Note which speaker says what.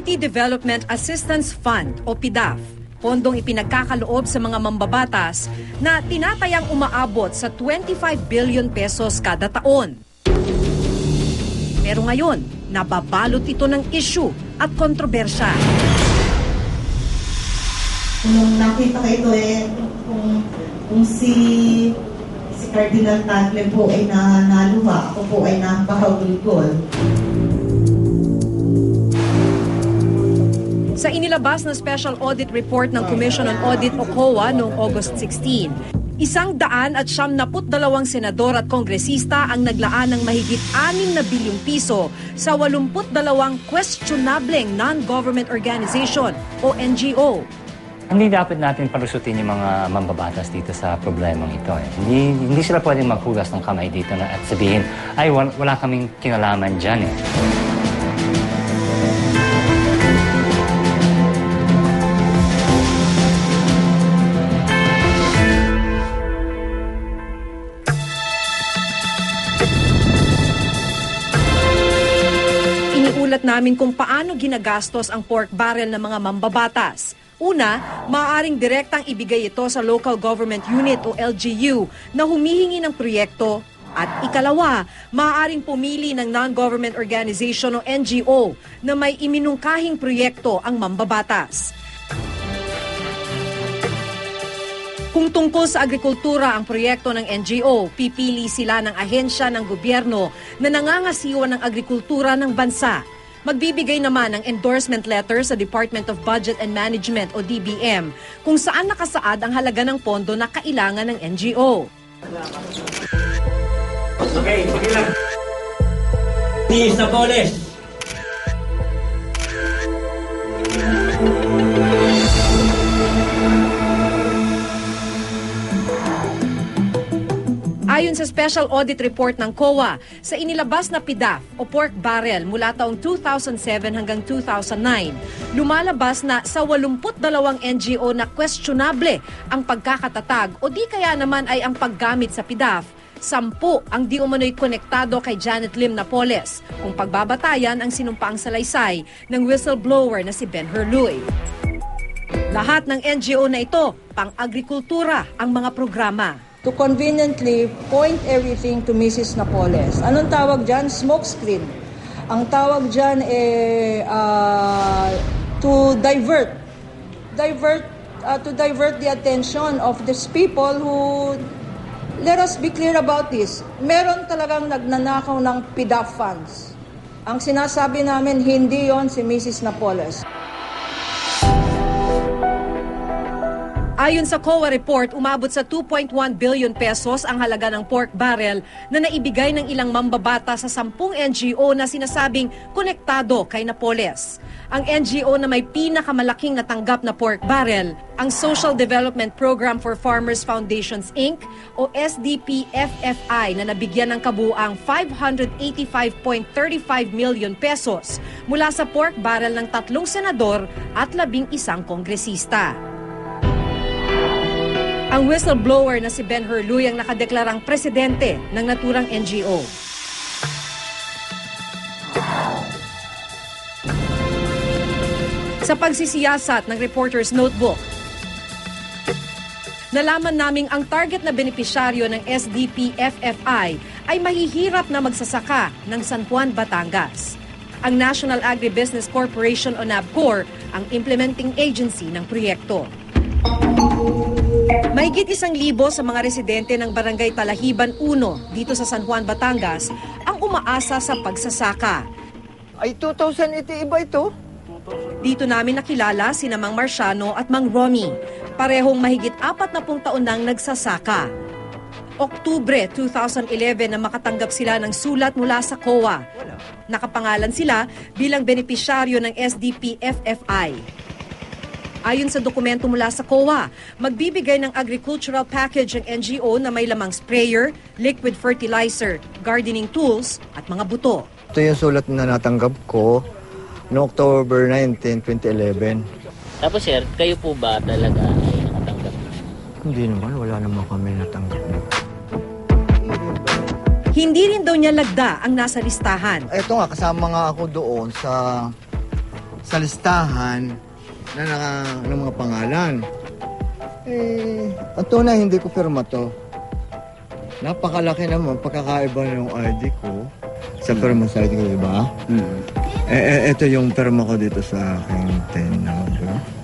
Speaker 1: Poverty Development Assistance Fund o PDAF. Pondong ipinagkakaloob sa mga mambabatas na tinatayang umaabot sa 25 billion pesos kada taon. Pero ngayon, nababalot ito ng issue at kontrobersya.
Speaker 2: Nung nakita ko ito eh, kung, kung si si Cardinal Tagle po ay nanaluha, ako po ay napahagulgol.
Speaker 1: Sa inilabas na Special Audit Report ng Commission on Audit o COA noong August 16, isang daan at siyam naput dalawang senador at kongresista ang naglaan ng mahigit 6 na bilyong piso sa 82 questionableng non-government organization o NGO.
Speaker 3: Hindi dapat natin palusutin yung mga mambabatas dito sa problemang ito. Eh. Hindi, hindi sila pwedeng maghugas ng kamay dito na at sabihin, ay wala, wala kaming kinalaman dyan eh.
Speaker 1: Iniulat namin kung paano ginagastos ang pork barrel ng mga mambabatas. Una, maaaring direktang ibigay ito sa local government unit o LGU na humihingi ng proyekto. At ikalawa, maaaring pumili ng non-government organization o NGO na may iminungkahing proyekto ang mambabatas. Kung tungkol sa agrikultura ang proyekto ng NGO, pipili sila ng ahensya ng gobyerno na nangangasiwa ng agrikultura ng bansa. Magbibigay naman ng endorsement letter sa Department of Budget and Management o DBM kung saan nakasaad ang halaga ng pondo na kailangan ng NGO.
Speaker 4: Okay, sige lang. Ni Napoles.
Speaker 1: Ayon sa Special Audit Report ng COA, sa inilabas na PIDAF o pork barrel mula taong 2007 hanggang 2009, lumalabas na sa 82 NGO na questionable ang pagkakatatag o di kaya naman ay ang paggamit sa PIDAF. Sampu ang di umano'y konektado kay Janet Lim Napoles kung pagbabatayan ang sinumpaang salaysay ng whistleblower na si Ben Hurluy. Lahat ng NGO na ito, pang-agrikultura ang mga programa.
Speaker 5: To conveniently point everything to Mrs. Napoles. Anong tawag dyan? Smoke screen. Ang tawag dyan eh, ah, to divert. Divert, ah, to divert the attention of these people who, let us be clear about this, meron talagang nagnanakaw ng PIDAF funds. Ang sinasabi namin, hindi yon si Mrs. Napoles.
Speaker 1: Ayon sa COA report, umabot sa 2.1 billion pesos ang halaga ng pork barrel na naibigay ng ilang mambabata sa 10 NGO na sinasabing konektado kay Napoles. Ang NGO na may pinakamalaking natanggap na pork barrel, ang Social Development Program for Farmers Foundations Inc. o SDP-FFI na nabigyan ng kabuang 585.35 million pesos mula sa pork barrel ng tatlong senador at labing isang kongresista. Ang whistleblower na si Ben Hurluy ang nakadeklarang presidente ng naturang NGO. Sa pagsisiyasat ng Reporter's Notebook, nalaman naming ang target na benepisyaryo ng SDP-FFI ay mahihirap na magsasaka ng San Juan, Batangas. Ang National Agribusiness Corporation o NABCOR ang implementing agency ng proyekto. Mahigit isang libo sa mga residente ng Barangay Talahiban 1 dito sa San Juan, Batangas ang umaasa sa pagsasaka.
Speaker 6: Ay, 2008 iba ito.
Speaker 1: Dito namin nakilala si Mang Marciano at Mang Romy. Parehong mahigit apat na pung taon nang nagsasaka. Oktubre 2011 na makatanggap sila ng sulat mula sa COA. Nakapangalan sila bilang benepisyaryo ng SDP-FFI. Ayon sa dokumento mula sa COA, magbibigay ng agricultural package ang NGO na may lamang sprayer, liquid fertilizer, gardening tools at mga buto.
Speaker 6: Ito yung sulat na natanggap ko noong October 19, 2011.
Speaker 7: Tapos sir, kayo po ba talaga ay nakatanggap?
Speaker 6: Hindi naman, wala naman kami natanggap.
Speaker 1: Hindi rin daw niya lagda ang nasa listahan.
Speaker 6: Ito nga, kasama nga ako doon sa sa listahan na naka, ng mga pangalan. Eh, ang tunay, hindi ko pirma to. Napakalaki naman, pagkakaiba ng ID ko sa pirma sa ID ko, di ba? Eh, eh, ito yung pirma ko dito sa aking 10 number.